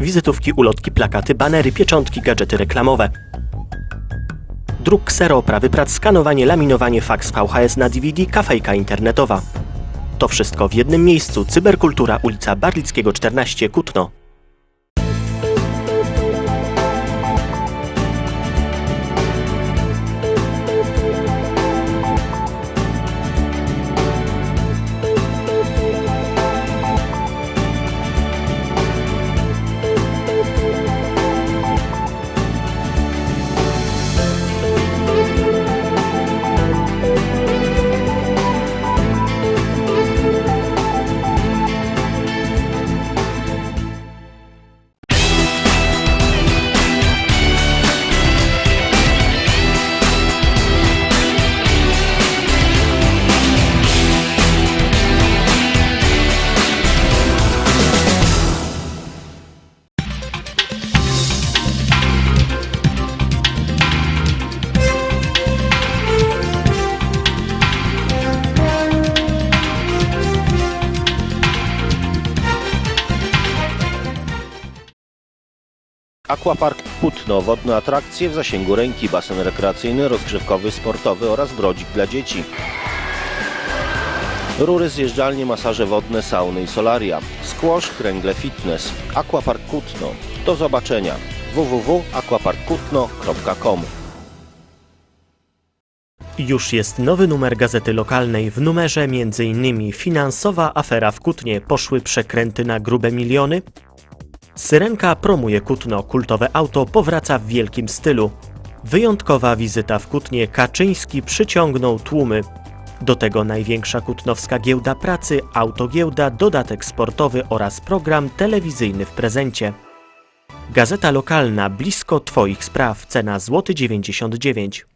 Wizytówki, ulotki, plakaty, banery, pieczątki, gadżety reklamowe. Druk ksero, oprawy prac, skanowanie, laminowanie, faks, VHS na DVD, kafejka internetowa. To wszystko w jednym miejscu. Cyberkultura, ulica Barlickiego 14, Kutno. Aquapark Putno, wodne atrakcje w zasięgu ręki, basen rekreacyjny, rozgrzewkowy, sportowy oraz brodzik dla dzieci. Rury, zjeżdżalnie, masaże wodne, sauny i solaria. Squash, kręgle fitness. Aquapark Kutno. Do zobaczenia. www.aquaparkkutno.com Już jest nowy numer gazety lokalnej. W numerze m.in. finansowa afera w Kutnie, poszły przekręty na grube miliony. Syrenka promuje Kutno, kultowe auto powraca w wielkim stylu. Wyjątkowa wizyta w Kutnie, Kaczyński przyciągnął tłumy. Do tego największa kutnowska giełda pracy, autogiełda, dodatek sportowy oraz program telewizyjny w prezencie. Gazeta lokalna blisko Twoich spraw, cena złoty 99.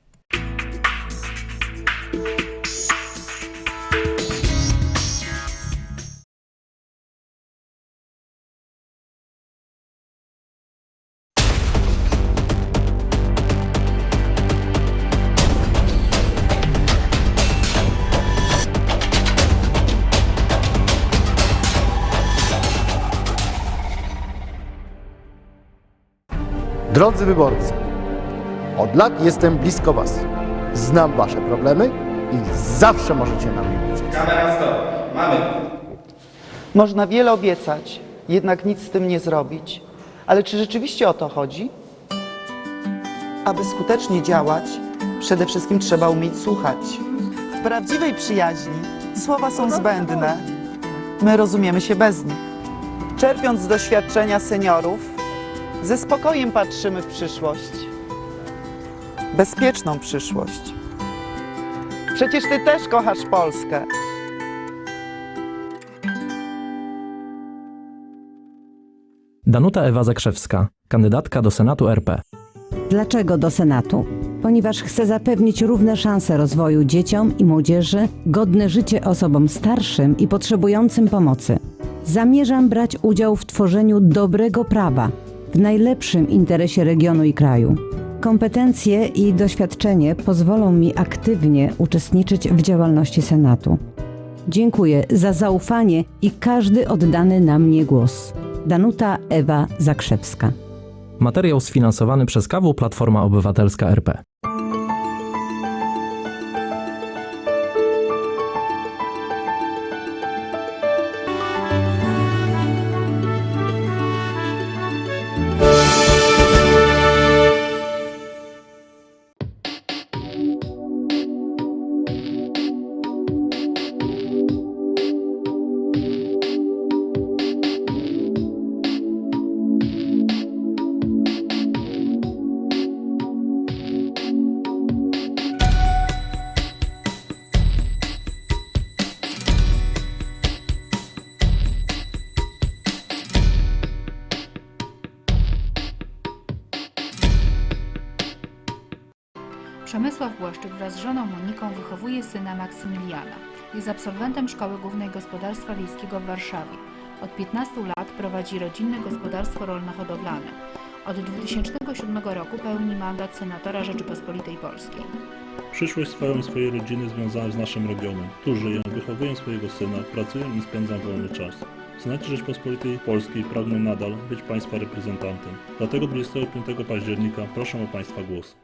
Drodzy wyborcy, od lat jestem blisko Was. Znam Wasze problemy i zawsze możecie na mnie liczyć. Kamera stop. Mamy. Można wiele obiecać, jednak nic z tym nie zrobić. Ale czy rzeczywiście o to chodzi? Aby skutecznie działać, przede wszystkim trzeba umieć słuchać. W prawdziwej przyjaźni słowa są zbędne. My rozumiemy się bez nich. Czerpiąc z doświadczenia seniorów, ze spokojem patrzymy w przyszłość. Bezpieczną przyszłość. Przecież ty też kochasz Polskę. Danuta Ewa Zakrzewska, kandydatka do Senatu RP. Dlaczego do Senatu? Ponieważ chcę zapewnić równe szanse rozwoju dzieciom i młodzieży, godne życie osobom starszym i potrzebującym pomocy. Zamierzam brać udział w tworzeniu dobrego prawa w najlepszym interesie regionu i kraju. Kompetencje i doświadczenie pozwolą mi aktywnie uczestniczyć w działalności Senatu. Dziękuję za zaufanie i każdy oddany na mnie głos. Danuta Ewa Zakrzewska. Materiał sfinansowany przez KW Platforma Obywatelska RP. Przemysław Błaszczyk wraz z żoną Moniką wychowuje syna Maksymiliana. Jest absolwentem Szkoły Głównej Gospodarstwa Wiejskiego w Warszawie. Od 15 lat prowadzi rodzinne gospodarstwo rolno-hodowlane. Od 2007 roku pełni mandat senatora Rzeczypospolitej Polskiej. Przyszłość swoją swojej rodziny związałem z naszym regionem. Tu żyję, wychowuję swojego syna, pracuję i spędzam wolny czas. W Senacie Rzeczpospolitej Polskiej pragnę nadal być Państwa reprezentantem. Dlatego 25 października proszę o Państwa głos.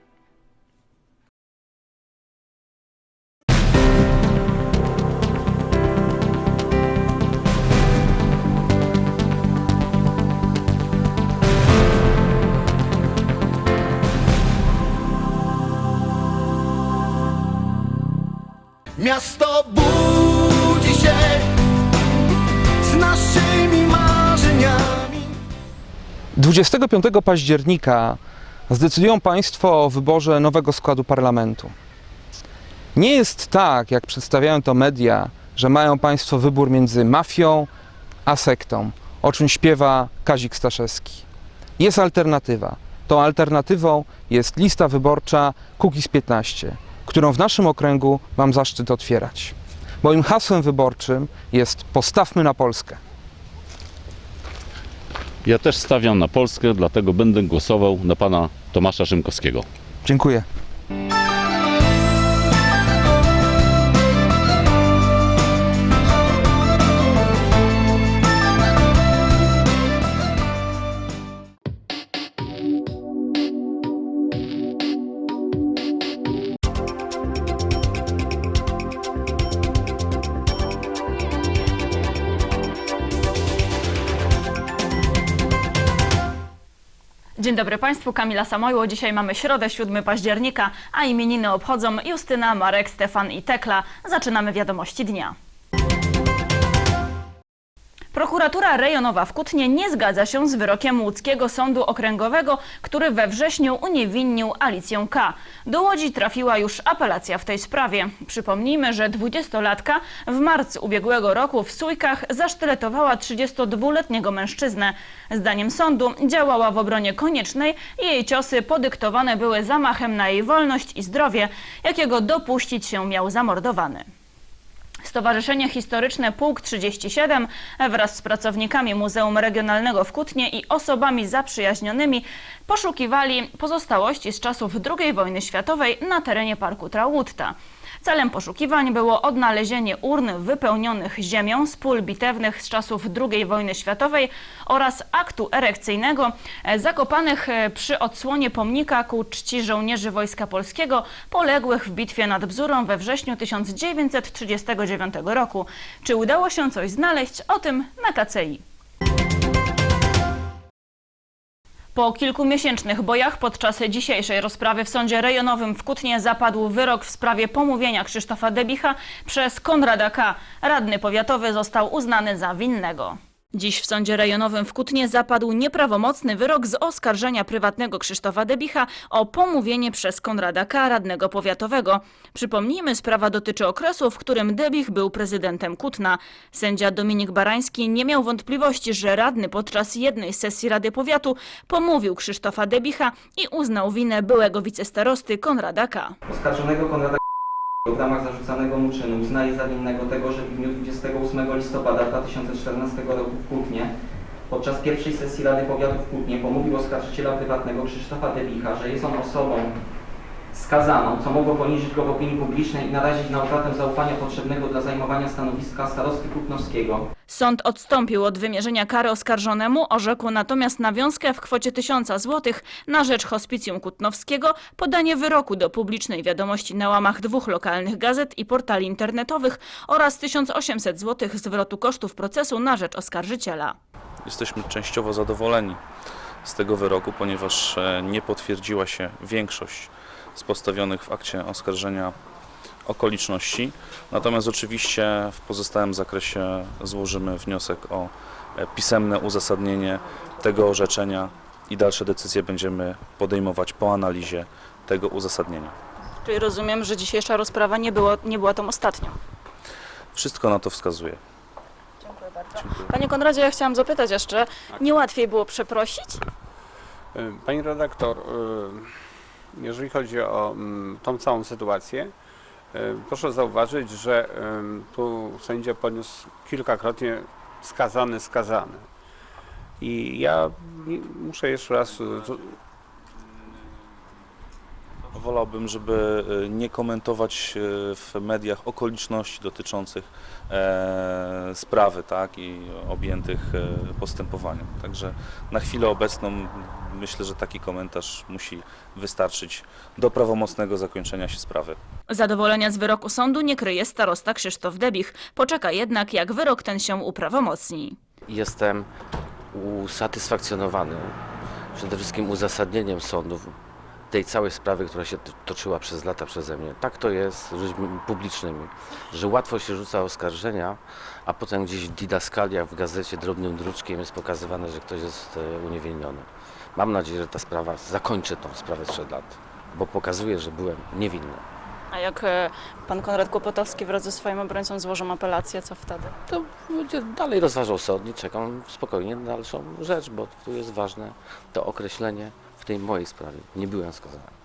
Miasto budzi się z naszymi marzeniami. 25 października zdecydują Państwo o wyborze nowego składu parlamentu. Nie jest tak, jak przedstawiają to media, że mają Państwo wybór między mafią a sektą, o czym śpiewa Kazik Staszewski. Jest alternatywa. Tą alternatywą jest lista wyborcza Kukiz 15, którą w naszym okręgu mam zaszczyt otwierać. Moim hasłem wyborczym jest Postawmy na Polskę. Ja też stawiam na Polskę, dlatego będę głosował na pana Tomasza Rzymkowskiego. Dziękuję. Dzień dobry Państwu, Kamila Samojło. Dzisiaj mamy środę, 7 października, a imieniny obchodzą Justyna, Marek, Stefan i Tekla. Zaczynamy wiadomości dnia. Prokuratura rejonowa w Kutnie nie zgadza się z wyrokiem łódzkiego sądu okręgowego, który we wrześniu uniewinnił Alicję K. Do Łodzi trafiła już apelacja w tej sprawie. Przypomnijmy, że dwudziestolatka w marcu ubiegłego roku w Sójkach zasztyletowała 32-letniego mężczyznę. Zdaniem sądu działała w obronie koniecznej i jej ciosy podyktowane były zamachem na jej wolność i zdrowie, jakiego dopuścić się miał zamordowany. Stowarzyszenie Historyczne Pułk 37 wraz z pracownikami Muzeum Regionalnego w Kutnie i osobami zaprzyjaźnionymi poszukiwali pozostałości z czasów II wojny światowej na terenie Parku Trautta. Celem poszukiwań było odnalezienie urn wypełnionych ziemią z pól bitewnych z czasów II wojny światowej oraz aktu erekcyjnego e, zakopanych e, przy odsłonie pomnika ku czci żołnierzy Wojska Polskiego poległych w bitwie nad Bzurą we wrześniu 1939 roku. Czy udało się coś znaleźć? O tym na KCI. Po kilkumiesięcznych bojach podczas dzisiejszej rozprawy w sądzie rejonowym w Kutnie zapadł wyrok w sprawie pomówienia Krzysztofa Debicha przez Konrada K. Radny powiatowy został uznany za winnego. Dziś w sądzie rejonowym w Kutnie zapadł nieprawomocny wyrok z oskarżenia prywatnego Krzysztofa Debicha o pomówienie przez Konrada K. radnego powiatowego. Przypomnijmy, sprawa dotyczy okresu, w którym Debich był prezydentem Kutna. Sędzia Dominik Barański nie miał wątpliwości, że radny podczas jednej sesji Rady Powiatu pomówił Krzysztofa Debicha i uznał winę byłego wicestarosty Konrada K. Oskarżonego Konrada w ramach zarzucanego mu czynu. Uznaje za winnego tego, że w dniu 28 listopada 2014 roku w Kutnie podczas pierwszej sesji Rady Powiatu w Kutnie pomówił oskarżyciela prywatnego Krzysztofa Debicha, że jest on osobą skazaną, co mogło poniżyć go w opinii publicznej i narazić na utratę zaufania potrzebnego dla zajmowania stanowiska starosty Kutnowskiego. Sąd odstąpił od wymierzenia kary oskarżonemu, orzekł natomiast nawiązkę w kwocie 1000 zł na rzecz hospicjum Kutnowskiego, podanie wyroku do publicznej wiadomości na łamach dwóch lokalnych gazet i portali internetowych oraz 1800 zł zwrotu kosztów procesu na rzecz oskarżyciela. Jesteśmy częściowo zadowoleni z tego wyroku, ponieważ e, nie potwierdziła się większość z postawionych w akcie oskarżenia okoliczności. Natomiast oczywiście w pozostałym zakresie złożymy wniosek o e, pisemne uzasadnienie tego orzeczenia i dalsze decyzje będziemy podejmować po analizie tego uzasadnienia. Czyli rozumiem, że dzisiejsza rozprawa nie, było, nie była tą ostatnią. Wszystko na to wskazuje. Dziękuję bardzo. Panie Konradzie, ja chciałam zapytać jeszcze, nie łatwiej było przeprosić? Pani redaktor, y, jeżeli chodzi o mm, tą całą sytuację, y, proszę zauważyć, że tu sędzia podniósł kilkakrotnie skazany, skazany. I ja muszę jeszcze raz Wolałbym, żeby e, nie komentować e, w mediach okoliczności dotyczących e, sprawy tak, i objętych postępowaniem. Także na chwilę obecną myślę, że taki komentarz musi wystarczyć do prawomocnego zakończenia się sprawy. Zadowolenia z wyroku sądu nie kryje starosta Krzysztof Debich. Poczeka jednak, jak wyrok ten się uprawomocni. Jestem usatysfakcjonowany przede wszystkim uzasadnieniem sądu tej całej sprawy, która się toczyła przez lata przeze mnie. Tak to jest z ludźmi publicznymi, że łatwo się rzuca oskarżenia, a potem gdzieś w didaskaliach w gazecie drobnym druczkiem jest pokazywane, że ktoś jest e, uniewinniony. Mam nadzieję, że ta sprawa zakończy tą sprawę sprzed lat, bo pokazuje, że byłem niewinny. A jak e, pan Konrad Kłopotowski wraz ze swoim obrońcą złożą apelację, co wtedy? To będzie dalej rozważał sąd i czekam spokojnie na dalszą rzecz, bo tu jest ważne to określenie tej mojej sprawie. Nie byłem skazany.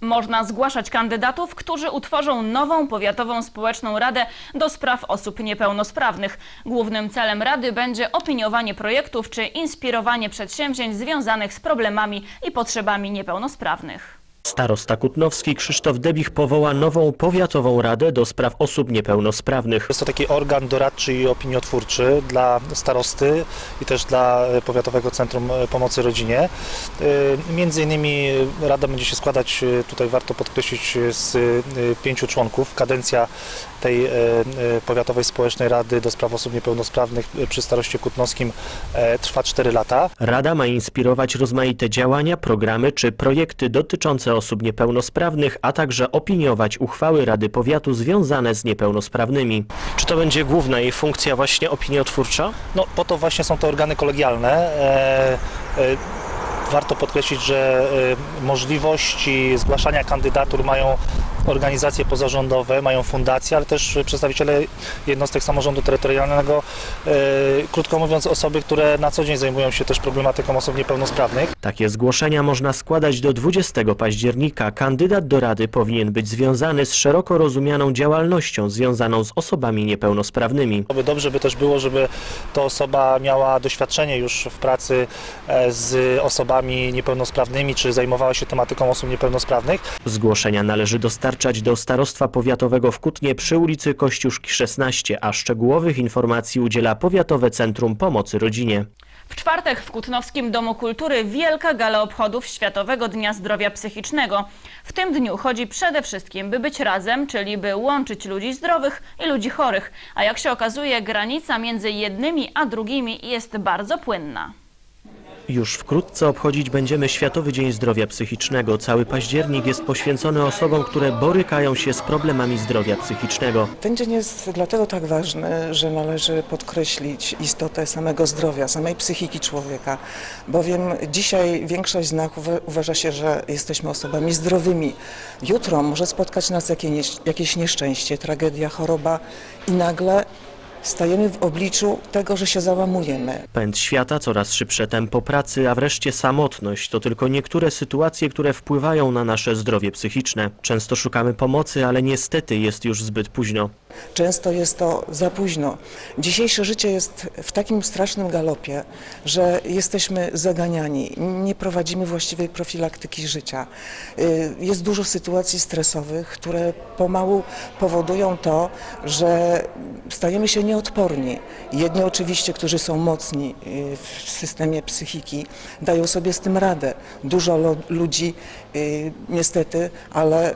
Można zgłaszać kandydatów, którzy utworzą nową powiatową społeczną radę do spraw osób niepełnosprawnych. Głównym celem rady będzie opiniowanie projektów czy inspirowanie przedsięwzięć związanych z problemami i potrzebami niepełnosprawnych. Starosta Kutnowski Krzysztof Debich powoła nową powiatową radę do spraw osób niepełnosprawnych. Jest to taki organ doradczy i opiniotwórczy dla starosty i też dla Powiatowego Centrum Pomocy Rodzinie. E, Między innymi Rada będzie się składać, e, tutaj warto podkreślić, e, z pięciu członków. Kadencja tej e, e, Powiatowej Społecznej Rady do spraw osób niepełnosprawnych przy staroście kutnowskim e, trwa 4 lata. Rada ma inspirować rozmaite działania, programy czy projekty dotyczące osób niepełnosprawnych, a także opiniować uchwały Rady Powiatu związane z niepełnosprawnymi. Czy to będzie główna jej funkcja właśnie opiniotwórcza? No, po to właśnie są te organy kolegialne. Warto podkreślić, że możliwości zgłaszania kandydatur mają organizacje pozarządowe, mają fundacje, ale też przedstawiciele jednostek samorządu terytorialnego, e, krótko mówiąc osoby, które na co dzień zajmują się też problematyką osób niepełnosprawnych. Takie zgłoszenia można składać do 20 października. Kandydat do Rady powinien być związany z szeroko rozumianą działalnością związaną z osobami niepełnosprawnymi. Dobrze by też było, żeby ta osoba miała doświadczenie już w pracy e, z osobami niepełnosprawnymi, czy zajmowała się tematyką osób niepełnosprawnych. Zgłoszenia należy dostarczać do Starostwa Powiatowego w Kutnie przy ulicy Kościuszki 16, a szczegółowych informacji udziela Powiatowe Centrum Pomocy Rodzinie. W czwartek w Kutnowskim Domu Kultury wielka gala obchodów Światowego Dnia Zdrowia Psychicznego. W tym dniu chodzi przede wszystkim, by być razem, czyli by łączyć ludzi zdrowych i ludzi chorych. A jak się okazuje, granica między jednymi a drugimi jest bardzo płynna. Już wkrótce obchodzić będziemy Światowy Dzień Zdrowia Psychicznego. Cały październik jest poświęcony osobom, które borykają się z problemami zdrowia psychicznego. Ten dzień jest dlatego tak ważny, że należy podkreślić istotę samego zdrowia, samej psychiki człowieka, bowiem dzisiaj większość z nas uwa- uważa się, że jesteśmy osobami zdrowymi. Jutro może spotkać nas jakieś nieszczęście, tragedia, choroba i nagle stajemy w obliczu tego, że się załamujemy. Pęd świata, coraz szybsze tempo pracy, a wreszcie samotność to tylko niektóre sytuacje, które wpływają na nasze zdrowie psychiczne. Często szukamy pomocy, ale niestety jest już zbyt późno. Często jest to za późno. Dzisiejsze życie jest w takim strasznym galopie, że jesteśmy zaganiani, nie prowadzimy właściwej profilaktyki życia. Y, Jest dużo sytuacji stresowych, które pomału powodują to, że stajemy się nieodporni. Jedni oczywiście, którzy są mocni y, w systemie psychiki, dają sobie z tym radę. Dużo ludzi y, niestety, ale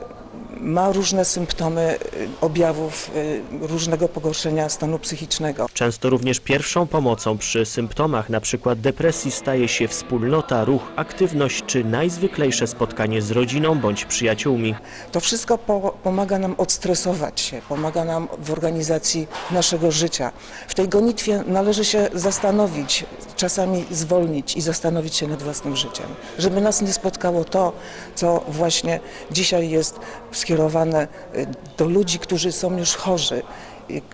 ma różne symptomy objawów y, różnego pogorszenia stanu psychicznego. Często również pierwszą pomocą przy symptomach np. depresji staje się wspólnota, ruch, aktywność czy najzwyklejsze spotkanie z rodziną bądź przyjaciółmi. To wszystko po, pomaga nam odstresować się, pomaga nam w organizacji naszego życia. W tej gonitwie należy się zastanowić, czasami zwolnić i zastanowić się nad własnym życiem, żeby nas nie spotkało to, co właśnie dzisiaj jest skierowane y, do ludzi, którzy są już chorzy.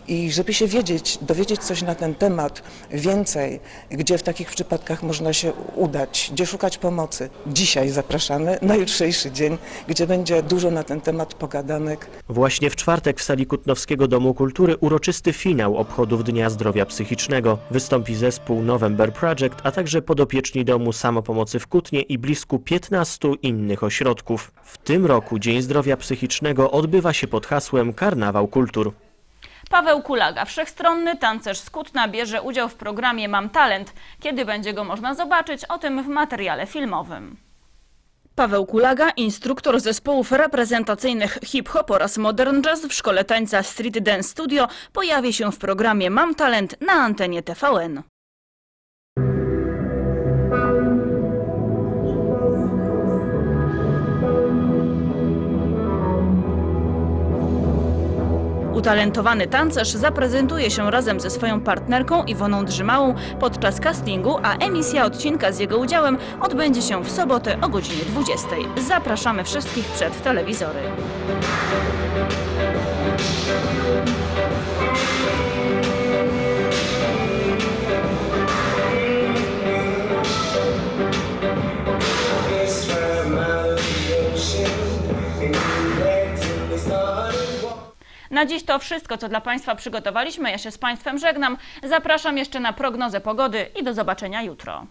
I- żeby się wiedzieć, dowiedzieć coś na ten temat więcej, gdzie w takich przypadkach można się udać, gdzie szukać pomocy. Dzisiaj zapraszamy na jutrzejszy dzień, gdzie będzie dużo na ten temat pogadanek. Właśnie w czwartek w sali Kutnowskiego Domu Kultury uroczysty finał obchodów Dnia Zdrowia Psychicznego. Wystąpi zespół November Project, a także podopieczni Domu Samopomocy w Kutnie i blisku 15 innych ośrodków. W tym roku Dzień Zdrowia Psychicznego odbywa się pod hasłem Karnawał Kultur. Paweł Kulaga, wszechstronny tancerz z Kutna, bierze udział w programie Mam Talent. Kiedy będzie go można zobaczyć, o tym w materiale filmowym. Paweł Kulaga, instruktor zespołów reprezentacyjnych hip-hop oraz modern jazz w szkole tańca Street Dance Studio, pojawi się w programie Mam Talent na antenie TVN. Utalentowany tancerz zaprezentuje się razem ze swoją partnerką Iwoną Drzymałą podczas castingu, a emisja odcinka z jego udziałem odbędzie się w sobotę o godzinie 20. Zapraszamy wszystkich przed telewizory. Na dziś to wszystko, co dla Państwa przygotowaliśmy. Ja się z Państwem żegnam. Zapraszam jeszcze na prognozę pogody i do zobaczenia jutro.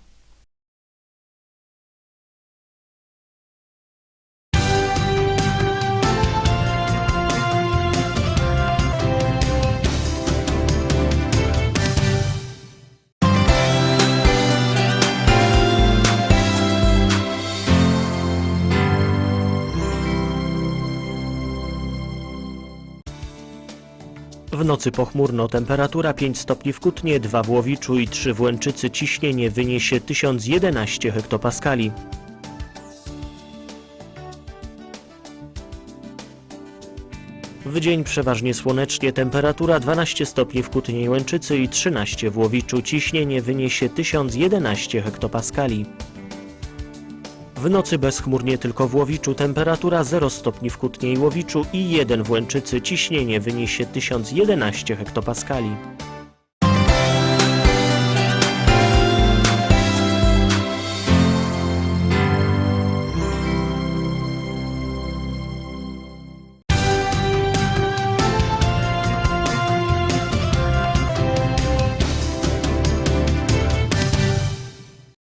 W nocy pochmurno, temperatura 5 stopni w Kutnie, 2 w Łowiczu i 3 w Łęczycy, ciśnienie wyniesie 1011 hektopaskali. W dzień przeważnie słonecznie, temperatura 12 stopni w Kutnie i Łęczycy i 13 w Łowiczu, ciśnienie wyniesie 1011 hektopaskali. W nocy bezchmurnie tylko w Łowiczu, temperatura 0 stopni w Kutnie i Łowiczu i 1 w Łęczycy, ciśnienie wyniesie 1011 hektopaskali.